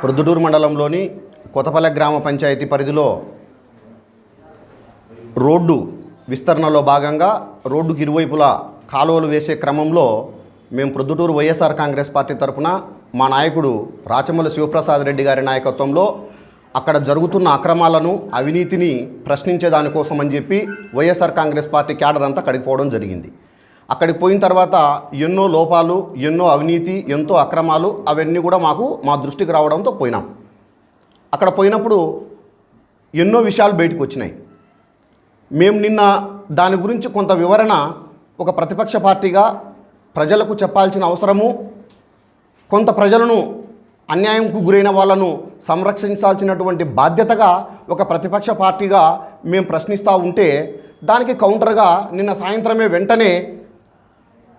ప్రొద్దుటూరు మండలంలోని కొత్తపల్లె గ్రామ పంచాయతీ పరిధిలో రోడ్డు విస్తరణలో భాగంగా రోడ్డుకి ఇరువైపులా కాలువలు వేసే క్రమంలో మేము ప్రొద్దుటూరు వైఎస్ఆర్ కాంగ్రెస్ పార్టీ తరపున మా నాయకుడు రాచమల్ల శివప్రసాద్ రెడ్డి గారి నాయకత్వంలో అక్కడ జరుగుతున్న అక్రమాలను అవినీతిని ప్రశ్నించేదానికోసం అని చెప్పి వైఎస్ఆర్ కాంగ్రెస్ పార్టీ క్యాడర్ అంతా కడిగిపోవడం జరిగింది. అక్కడికి పోయిన తర్వాత ఎన్నో లోపాలు ఎన్నో అవినీతి ఎంతో అక్రమాలు అవన్నీ కూడా మాకు మా దృష్టికి రావడంతో పోయినాం. అక్కడ పోయినప్పుడు ఎన్నో విషయాలు బయటకు వచ్చినాయి. మేము నిన్న దాని గురించి కొంత వివరణ ఒక ప్రతిపక్ష పార్టీగా ప్రజలకు చెప్పాల్సిన అవసరము కొంత ప్రజలను అన్యాయంకు గురైన వాళ్ళను సంరక్షించాల్సినటువంటి బాధ్యతగా ఒక ప్రతిపక్ష పార్టీగా మేము ప్రశ్నిస్తూ ఉంటే దానికి కౌంటర్గా నిన్న సాయంత్రమే వెంటనే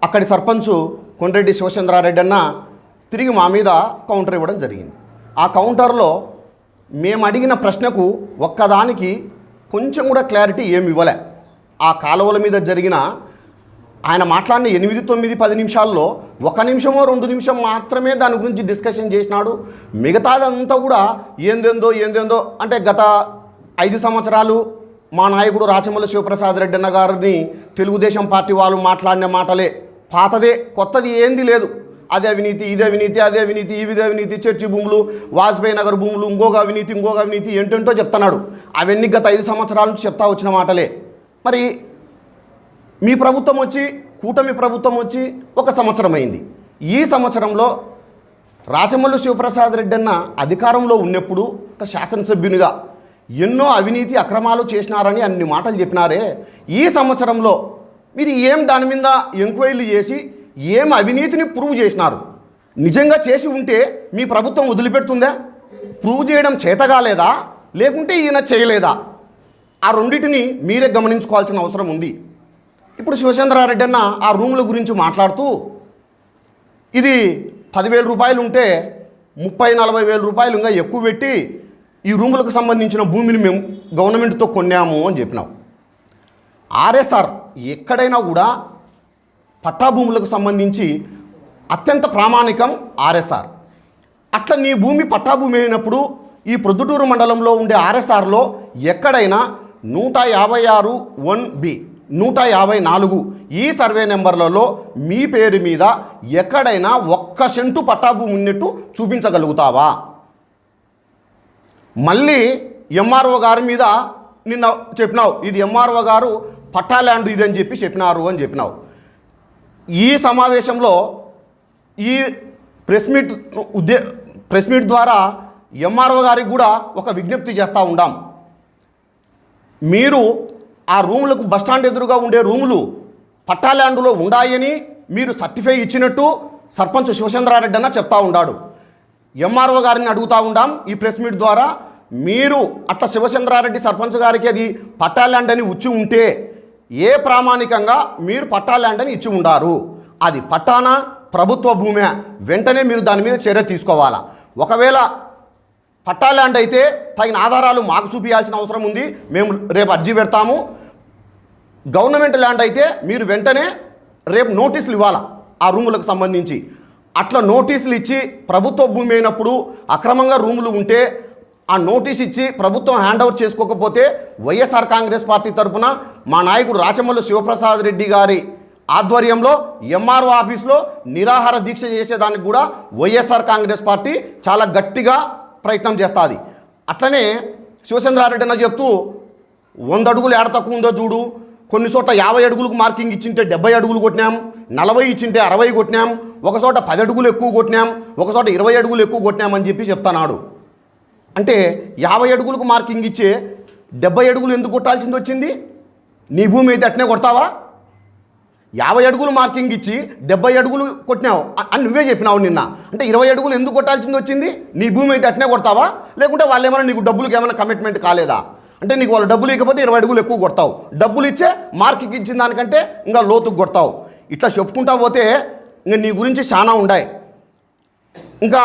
అక్కడి సర్పంచ్ కొండ్రెడ్డి శివచంద్రారెడ్డి అన్న తిరిగి మా మీద కౌంటర్ ఇవ్వడం జరిగింది. ఆ కౌంటర్లో మేము అడిగిన ప్రశ్నకు ఒక్కదానికి కొంచెం కూడా క్లారిటీ ఏమి ఇవ్వలే. ఆ కాలువల మీద జరిగిన ఆయన మాట్లాడిన ఎనిమిది తొమ్మిది పది నిమిషాల్లో ఒక నిమిషమో రెండు నిమిషం మాత్రమే దాని గురించి డిస్కషన్ చేసినాడు. మిగతాదంతా కూడా ఏందేందో ఏందేందో అంటే గత ఐదు సంవత్సరాలు మా నాయకుడు రాచమల్ల శివప్రసాద్ రెడ్డి అన్న గారిని తెలుగుదేశం పార్టీ వాళ్ళు మాట్లాడిన మాటలే. పాతదే కొత్తది ఏంది లేదు. అదే అవినీతి ఇదే అవినీతి అదే అవినీతి ఇదే అవినీతి చర్చి భూములు వాజ్పేయి నగర్ భూములు ఇంకొక అవినీతి ఇంకొక అవినీతి ఏంటంటో చెప్తున్నాడు. అవన్నీ గత ఐదు సంవత్సరాల నుంచి చెప్తా వచ్చిన మాటలే. మరి మీ ప్రభుత్వం వచ్చి కూటమి ప్రభుత్వం వచ్చి ఒక సంవత్సరం అయింది. ఈ సంవత్సరంలో రాచమల్లు శివప్రసాద్ రెడ్డి అన్న అధికారంలో ఉన్నప్పుడు ఒక శాసనసభ్యునిగా ఎన్నో అవినీతి అక్రమాలు చేసినారని అన్ని మాటలు చెప్పినారే. ఈ సంవత్సరంలో మీరు ఏం దాని మీద ఎంక్వైరీలు చేసి ఏం అవినీతిని ప్రూవ్ చేసినారు? నిజంగా చేసి ఉంటే మీ ప్రభుత్వం వదిలిపెడుతుందా? ప్రూవ్ చేయడం చేతగాలేదా లేకుంటే ఈయన చేయలేదా? ఆ రెండింటిని మీరే గమనించుకోవాల్సిన అవసరం ఉంది. ఇప్పుడు శివచంద్రారెడ్డి అన్న ఆ రూముల గురించి మాట్లాడుతూ ఇది పదివేల రూపాయలు ఉంటే ముప్పై నలభై వేల రూపాయలు ఇంకా ఎక్కువ పెట్టి ఈ రూములకు సంబంధించిన భూమిని మేము గవర్నమెంట్తో కొన్నాము అని చెప్పినాం ఆర్ఎస్ఆర్ ఎక్కడైనా కూడా పట్టాభూములకు సంబంధించి అత్యంత ప్రామాణికం ఆర్ఎస్ఆర్. అట్లా నీ భూమి పట్టాభూమి అయినప్పుడు ఈ ప్రొద్దుటూరు మండలంలో ఉండే ఆర్ఎస్ఆర్లో ఎక్కడైనా నూట యాభై ఆరు వన్ బి నూట యాభై నాలుగు ఈ సర్వే నెంబర్లలో మీ పేరు మీద ఎక్కడైనా ఒక్క సెంటు పట్టాభూమి ఉన్నట్టు చూపించగలుగుతావా? మళ్ళీ ఎంఆర్ఓ గారి మీద నిన్న చెప్పినావు ఇది ఎంఆర్ఓ గారు పట్టా ల్యాండ్ ఇది అని చెప్పి చెప్పినారు అని చెప్పినావు. ఈ సమావేశంలో ఈ ప్రెస్ మీట్ ఉద్దే ప్రెస్ మీట్ ద్వారా ఎంఆర్ఓ గారికి కూడా ఒక విజ్ఞప్తి చేస్తూ ఉండాం. మీరు ఆ రూములకు బస్టాండ్ ఎదురుగా ఉండే రూములు పట్టా ల్యాండ్లో ఉండాయని మీరు సర్టిఫై ఇచ్చినట్టు సర్పంచ్ శివచంద్రారెడ్డి అన్న చెప్తా ఉన్నాడు ఎంఆర్ఓ గారిని అడుగుతా ఉండాం ఈ ప్రెస్ మీట్ ద్వారా మీరు అట్లా శివచంద్రారెడ్డి సర్పంచ్ గారికి అది పట్టా ల్యాండ్ అని ఇచ్చి ఉంటే ఏ ప్రామాణికంగా మీరు పట్టా ల్యాండ్ అని ఇచ్చి ఉండారు? అది పట్టానా? ప్రభుత్వ భూమే. వెంటనే మీరు దాని మీద చర్య తీసుకోవాలా? ఒకవేళ పట్టా ల్యాండ్ అయితే తగిన ఆధారాలు మాకు చూపించాల్సిన అవసరం ఉంది. మేము రేపు అర్జీ పెడతాము. గవర్నమెంట్ ల్యాండ్ అయితే మీరు వెంటనే రేపు నోటీసులు ఇవ్వాలా? ఆ రూములకు సంబంధించి. అట్లా నోటీసులు ఇచ్చి ప్రభుత్వ భూమి అయినప్పుడు అక్రమంగా రూములు ఉంటే ఆ నోటీస్ ఇచ్చి ప్రభుత్వం హ్యాండ్ ఓవర్ చేసుకోకపోతే వైఎస్ఆర్ కాంగ్రెస్ పార్టీ తరఫున మా నాయకుడు రాచమల్లు శివప్రసాద్ రెడ్డి గారి ఆధ్వర్యంలో ఎంఆర్ఓ ఆఫీస్లో నిరాహార దీక్ష చేసేదానికి కూడా వైఎస్ఆర్ కాంగ్రెస్ పార్టీ చాలా గట్టిగా ప్రయత్నం చేస్తుంది. అట్లనే శివచంద్రారెడ్డి అన్న చెప్తూ వంద అడుగులు ఏడ తక్కువ ఉందో చూడు. కొన్ని చోట్ల యాభై అడుగులకు మార్కింగ్ ఇచ్చింటే డెబ్బై అడుగులు కొట్టినాం. నలభై ఇచ్చింటే అరవై కొట్టినాం. ఒక చోట పది అడుగులు ఎక్కువ కొట్టినాం. ఒక చోట ఇరవై అడుగులు ఎక్కువ కొట్టినామని చెప్పి చెప్తానాడు అంటే యాభై అడుగులకు మార్కింగ్ ఇచ్చే డెబ్బై అడుగులు ఎందుకు కొట్టాల్సింది వచ్చింది? నీ భూమి అయితే అట్నే కొడతావా? యాభై అడుగులు మార్కింగ్ ఇచ్చి డెబ్బై అడుగులు కొట్టినావు. అని నువ్వే చెప్పినావు నిన్న. అంటే ఇరవై అడుగులు ఎందుకు కొట్టాల్సింది వచ్చింది? నీ భూమి అయితే అట్నే కొడతావా? లేకుంటే వాళ్ళు ఏమైనా నీకు డబ్బులకి ఏమైనా కమిట్మెంట్ కాలేదా? అంటే నీకు వాళ్ళు డబ్బులు ఇవ్వకపోతే ఇరవై అడుగులు ఎక్కువ కొడతావు. డబ్బులు ఇచ్చే మార్కింగ్ ఇచ్చిన దానికంటే ఇంకా లోతుకు కొడతావు. ఇట్లా చెప్పుకుంటా పోతే ఇంకా నీ గురించి చాలా ఉన్నాయి ఇంకా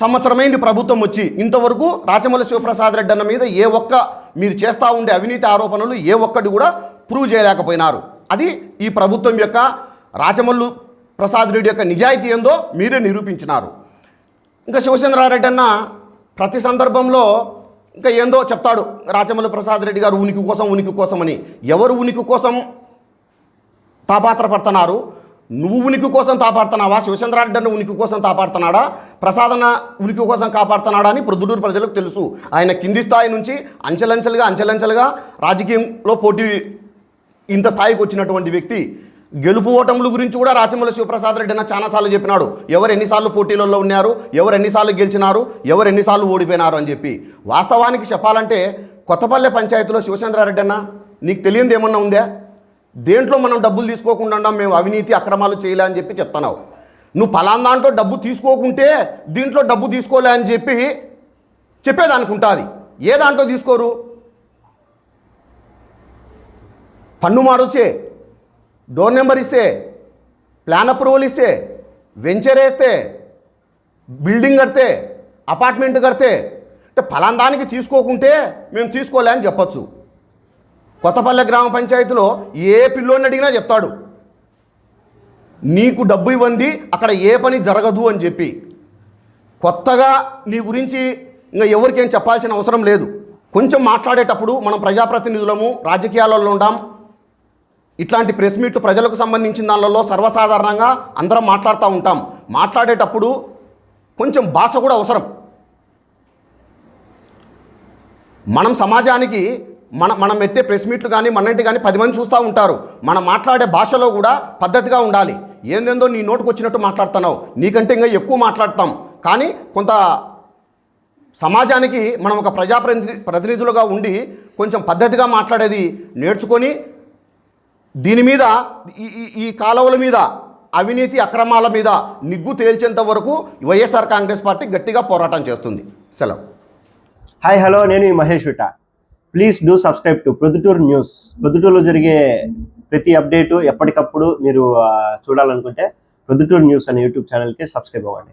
సంవత్సరమైంది ప్రభుత్వం వచ్చి ఇంతవరకు రాచమల్లి శివప్రసాద్ రెడ్డి అన్న మీద ఏ ఒక్క మీరు చేస్తూ ఉండే అవినీతి ఆరోపణలు ఏ ఒక్కటి కూడా ప్రూవ్ చేయలేకపోయినారు. అది ఈ ప్రభుత్వం యొక్క రాచమల్లు ప్రసాద్ రెడ్డి యొక్క నిజాయితీ ఏందో మీరే నిరూపించినారు. ఇంకా శివచంద్రారెడ్డి అన్న ప్రతి సందర్భంలో ఇంకా ఏందో చెప్తాడు. రాచమల్లి ప్రసాద్ రెడ్డి గారు ఉనికి కోసం ఉనికి కోసం అని ఎవరు ఉనికి కోసం తాపాత్రపడుతున్నారు? నువ్వు ఉనికి కోసం తాపాడుతున్నావా శివచంద్రారెడ్డి అన్న ఉనికి కోసం తాపాడుతున్నాడా ప్రసాదన ఉనికి కోసం కాపాడుతున్నాడా అని ప్రొద్దుటూరు ప్రజలకు తెలుసు. ఆయన కింది స్థాయి నుంచి అంచెలంచెలుగా అంచెలంచెలుగా రాజకీయంలో పోటీ ఇంత స్థాయికి వచ్చినటువంటి వ్యక్తి గెలుపు ఓటముల గురించి కూడా రాచమల్ల శివప్రసాద్ రెడ్డి అన్న చాలాసార్లు చెప్పినాడు. ఎవరు ఎన్నిసార్లు పోటీలలో ఉన్నారు? ఎవరు ఎన్నిసార్లు గెలిచినారు? ఎవరు ఎన్నిసార్లు ఓడిపోయినారు అని చెప్పి. వాస్తవానికి చెప్పాలంటే కొత్తపల్లె పంచాయతీలో శివచంద్రారెడ్డి అన్న నీకు తెలియంది ఏమన్నా ఉందా? దేంట్లో మనం డబ్బులు తీసుకోకుండా మేము అవినీతి అక్రమాలు చేయలే అని చెప్పి చెప్తున్నావు. నువ్వు పలానా దాంట్లో డబ్బు తీసుకోకుంటే దీంట్లో డబ్బు తీసుకోలే అని చెప్పి చెప్పేదానికి ఉంటుంది. ఏ దాంట్లో తీసుకోరు? పన్ను మాడొచ్చే డోర్ నెంబర్ ఇస్తే ప్లాన్ అప్రూవల్ ఇస్తే వెంచర్ వేస్తే బిల్డింగ్ కడితే అపార్ట్మెంట్ కడితే అంటే ఫలానా దానికి తీసుకోకుంటే మేము తీసుకోలే అని చెప్పొచ్చు. కొత్తపల్లె గ్రామ పంచాయతీలో ఏ పిల్లోని అడిగినా చెప్తాడు. నీకు డబ్బు ఇవ్వండి అక్కడ ఏ పని జరగదు అని చెప్పి. కొత్తగా నీ గురించి ఇంకా ఎవరికేం చెప్పాల్సిన అవసరం లేదు. కొంచెం మాట్లాడేటప్పుడు మనం ప్రజాప్రతినిధులము రాజకీయాలలో ఉండాం. ఇట్లాంటి ప్రెస్ మీట్లు ప్రజలకు సంబంధించిన దానిలో సర్వసాధారణంగా అందరం మాట్లాడుతూ ఉంటాం. మాట్లాడేటప్పుడు కొంచెం భాష కూడా అవసరం. మనం సమాజానికి మన మనం పెట్టే ప్రెస్ మీట్లు కానీ మనంటి కానీ పది మంది చూస్తూ ఉంటారు. మనం మాట్లాడే భాషలో కూడా పద్ధతిగా ఉండాలి. ఏందేందో నీ నోటుకు వచ్చినట్టు మాట్లాడుతున్నావు. నీకంటే ఇంకా ఎక్కువ మాట్లాడతాం. కానీ కొంత సమాజానికి మనం ఒక ప్రజాప్రతినిధి ప్రతినిధులుగా ఉండి కొంచెం పద్ధతిగా మాట్లాడేది నేర్చుకొని దీని మీద ఈ ఈ- కాలువల మీద అవినీతి అక్రమాల మీద నిగ్గు తేల్చేంత వరకు వైఎస్ఆర్ కాంగ్రెస్ పార్టీ గట్టిగా పోరాటం చేస్తుంది. సెలవు. Hi hello. నేను Mahesh విట. Please do subscribe to Proddatur news ప్రొద్దుటూరులో జరిగే ప్రతి అప్డేటు ఎప్పటికప్పుడు మీరు చూడాలనుకుంటే ప్రొద్దుటూరు న్యూస్ అనే యూట్యూబ్ ఛానల్కి సబ్స్క్రైబ్ అవ్వండి.